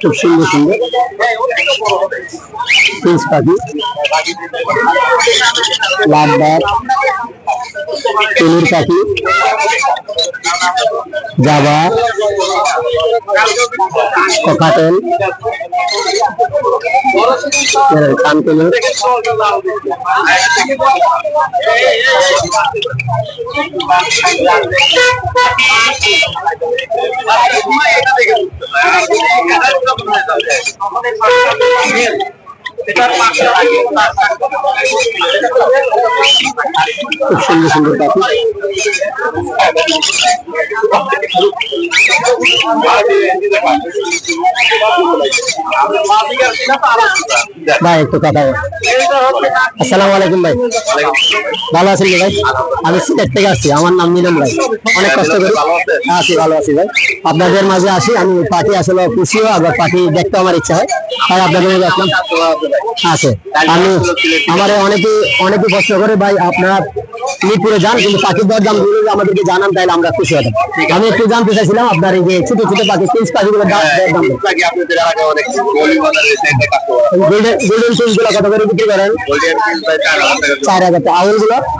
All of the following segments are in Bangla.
খুব সুন্দর সুন্দর। প্রিন্স পাখি লাভবার তনুর পাখি জাবা ককাটেল কানকেল খুব সুন্দর সুন্দর পাখি। ভাই একটু কথা। আসসালামু আলাইকুম ভাই। ভালো আছেন কি ভাই? আমি সিলেট থেকে আসছি আমার নাম মিলন ভাই। অনেক কষ্ট করি হ্যাঁ, আছি ভালো আছি ভাই। আপনাদের মাঝে আসি আমি পার্টি আসলে খুশিও আবার পার্টি দেখতে আমার ইচ্ছা হয়। তাই আপনাদের মাঝে আসলাম। আছে। আমি আমার অনেকে অনেকে প্রশ্ন করে ভাই আপনারা মিরপুরে যান কিন্তু পাখির দর দামগুলো আমাদেরকে জানান তাহলে আমরা খুশি হতাম। আমি একটু জানতে চাইছিলাম আপনার এই যে ছোট ছোট পাখি পিস পাখিগুলোর দাম গোল্ডেন পিসগুলো কত করে বিক্রি করেন? চার হাজার আউলগুলো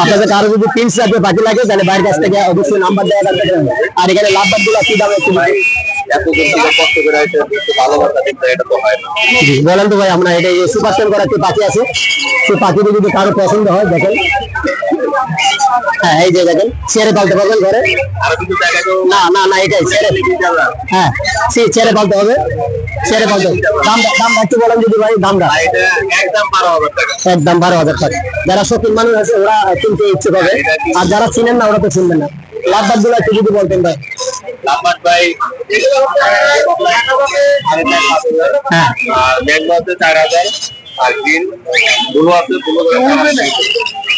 আপনাদের কারও যদি পিন্স লাগবে, বাকি লাগে, তাহলে বাইরের কাছ থেকে অবশ্যই নাম্বার দেওয়া যাবে আর এখানে লাভবারগুলো কি দাম একটু বলুন। তো ভাই, আমরা এটা সুপার করা একটি পাখি আছে? সে পাখিটি যদি কারও পছন্দ হয়, দেখেন। হ্যাঁ এই যে দেখেন পালতে পারবেন ঘরে। না না না, এটাই হ্যাঁ পালতে হবে। পালতে হবে। দাম দাম একটু বলেন যদি ভাই দামটা একদম বারো হাজার টাকা। যারা শৌখিন মানুষ আছে, ওরা কিনতে ইচ্ছুক হবে আর যারা চিনেন না, ওরা তো চিনবেন না। লাভ বাদগুলো একটু যদি বলতেন ভাই। লাম্বার ভাই হ্যাঁ। আর আছে চার হাজার, আর ব্লু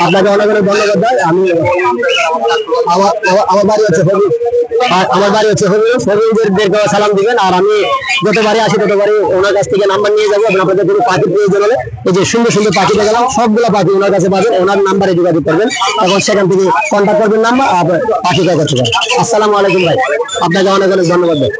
আপনাকে অনেক অনেক ধন্যবাদ ভাই। আমি আমার আমার- বাড়ি হচ্ছে হবি আমার বাড়ি হচ্ছে হবি হবিদেরকে সালাম দিবেন। আর আমি যতবারই আসি, ততবারই ওনার কাছ থেকে নাম্বার নিয়ে যাব। আপনাদের কোনো পাখির প্রয়োজন হলে এই যে সুন্দর সুন্দর পাখি দেখালাম, সবগুলো পাখি ওনার কাছে পাবেন। ওনার নাম্বারে যোগাযোগ করবেন। তখন সেখান থেকে কন্ট্যাক্ট করবেন নাম্বার আর পাখি করতে আসসালামু আলাইকুম ভাই। আপনাকে অনেক অনেক ধন্যবাদ ভাই।